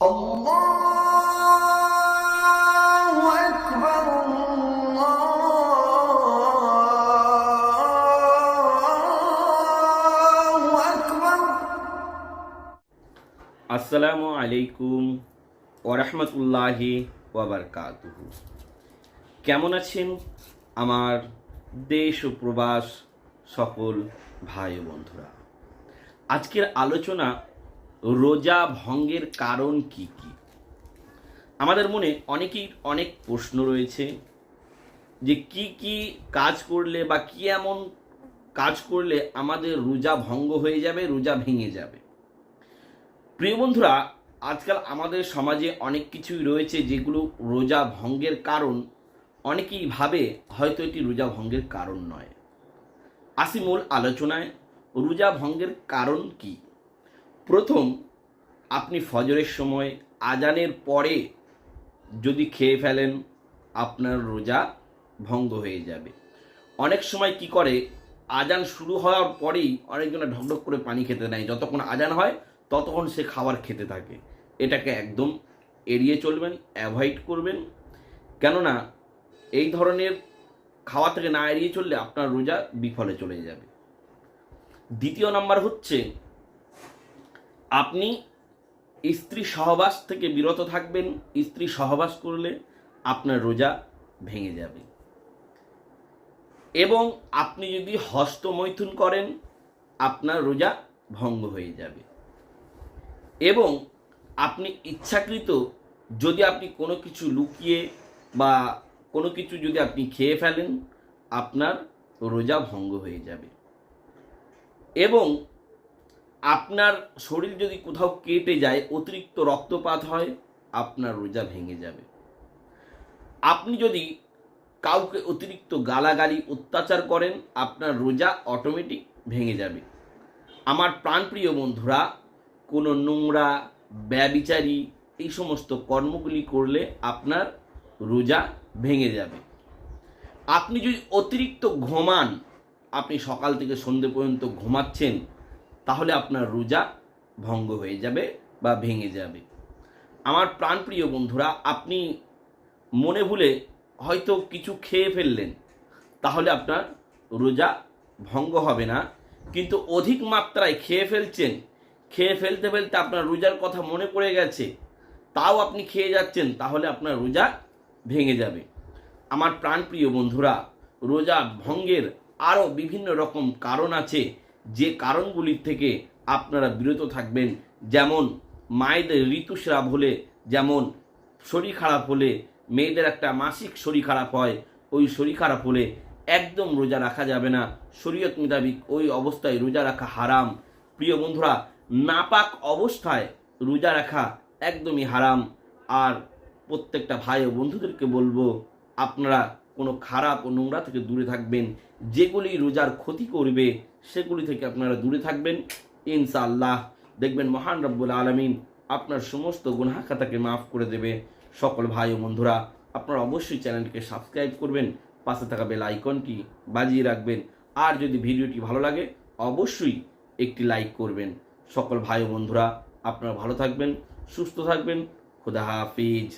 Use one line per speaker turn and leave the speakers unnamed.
আসসালামু আলাইকুম ওরহমতুল্লাহি ওয়াবারকাতুহু কেমন আছেন আমার দেশ ও প্রবাস সকল ভাই বন্ধুরা? আজকের আলোচনা রোজা ভঙ্গের কারণ কি কি? আমাদের মনে অনেকেই অনেক প্রশ্ন রয়েছে যে কি কি কাজ করলে বা কি এমন কাজ করলে আমাদের রোজা ভঙ্গ হয়ে যাবে, রোজা ভেঙে যাবে? প্রিয় বন্ধুরা, আজকাল আমাদের সমাজে অনেক কিছুই রয়েছে যেগুলো রোজা ভঙ্গের কারণ। অনেকেই ভাবে হয়তো এটি রোজা ভঙ্গের কারণ নয়। আসি মূল আলোচনায় রোজা ভঙ্গের কারণ কি? প্রথম আপনি ফজরের সময় আজানের পরে যদি খেয়ে ফেলেন, আপনার রোজা ভঙ্গ হয়ে যাবে। অনেক সময় কি করে, আজান শুরু হওয়ার পরেই অনেকজনে ঢকঢক করে পানি খেতে নেয়। যতক্ষণ আজান হয়, ততক্ষণ সে খাবার খেতে থাকে। এটাকে একদম এড়িয়ে চলবেন, অ্যাভয়েড করবেন। কেননা, এই ধরনের খাওয়া থেকে না এড়িয়ে চললে আপনার রোজা বিফলে চলে যাবে। দ্বিতীয় নাম্বার হচ্ছে আপনি স্ত্রী সহবাস থেকে বিরত থাকবেন, স্ত্রী সহবাস করলে আপনার রোজা ভেঙে যাবে। এবং আপনি যদি হস্তমৈথুন করেন, আপনার রোজা ভঙ্গ হয়ে যাবে। এবং আপনি ইচ্ছাকৃত যদি আপনি কোনো কিছু লুকিয়ে বা কোনো কিছু যদি আপনি খেয়ে ফেলেন, আপনার রোজা ভঙ্গ হয়ে যাবে। এবং আপনার শরীর যদি কোথাও কেটে যায়, অতিরিক্ত রক্তপাত হয়, আপনার রোজা ভেঙে যাবে। আপনি যদি কাউকে অতিরিক্ত গালাগালি, অত্যাচার করেন, আপনার রোজা অটোমেটিক ভেঙে যাবে। আমার প্রাণপ্রিয় বন্ধুরা, কোনো নোংরা, ব্যবিচারী, এই সমস্ত কর্মগুলি করলে আপনার রোজা ভেঙে যাবে। আপনি যদি অতিরিক্ত ঘুমান, আপনি সকাল থেকে সন্ধে পর্যন্ত ঘুমাচ্ছেন তাহলে আপনার রোজা ভঙ্গ হয়ে যাবে বা ভেঙে যাবে। আমার প্রাণপ্রিয় বন্ধুরা, আপনি মনে ভুলে হয়তো কিছু খেয়ে ফেললেন, তাহলে আপনার রোজা ভঙ্গ হবে না। কিন্তু অধিক মাত্রায় খেয়ে ফেলছেন, খেয়ে ফেলতে ফেলতে আপনার রোজার কথা মনে পড়ে গেছে, তাও আপনি খেয়ে যাচ্ছেন, তাহলে আপনার রোজা ভেঙে যাবে। আমার প্রাণপ্রিয় বন্ধুরা, রোজা ভঙ্গের আরও বিভিন্ন রকম কারণ আছে যে কারণগুলির থেকে আপনারা বিরত থাকবেন, যেমন মায়েদের ঋতুস্রাব হলে, যেমন শরীর খারাপ হলে, মেয়েদের একটা মাসিক শরীর খারাপ হয়, ওই শরীর খারাপ হলে একদম রোজা রাখা যাবে না। শরীয়ত মোতাবিক ওই অবস্থায় রোজা রাখা হারাম। প্রিয় বন্ধুরা, নাপাক অবস্থায় রোজা রাখা একদমই হারাম। আর প্রত্যেকটা ভাই ও বন্ধুদেরকে বলব, আপনারা কোনো খারাপ ও নোংরা থেকে দূরে থাকবেন। যেগুলি রোজার ক্ষতি করবে, সেগুলি থেকে আপনারা দূরে থাকবেন। ইনশাআল্লাহ। দেখবেন মহান রব্বুল আলমিন আপনার সমস্ত গুনাহ খাতাকে মাফ করে দেবে। সকল ভাই ও বন্ধুরা, আপনারা অবশ্যই চ্যানেলটিকে সাবস্ক্রাইব করবেন, পাশে থাকা বেল আইকনটি বাজিয়ে রাখবেন। আর যদি ভিডিওটি ভালো লাগে, অবশ্যই একটি লাইক করবেন। সকল ভাই ও বন্ধুরা, আপনারা ভালো থাকবেন, সুস্থ থাকবেন। খুদা হাফিজ।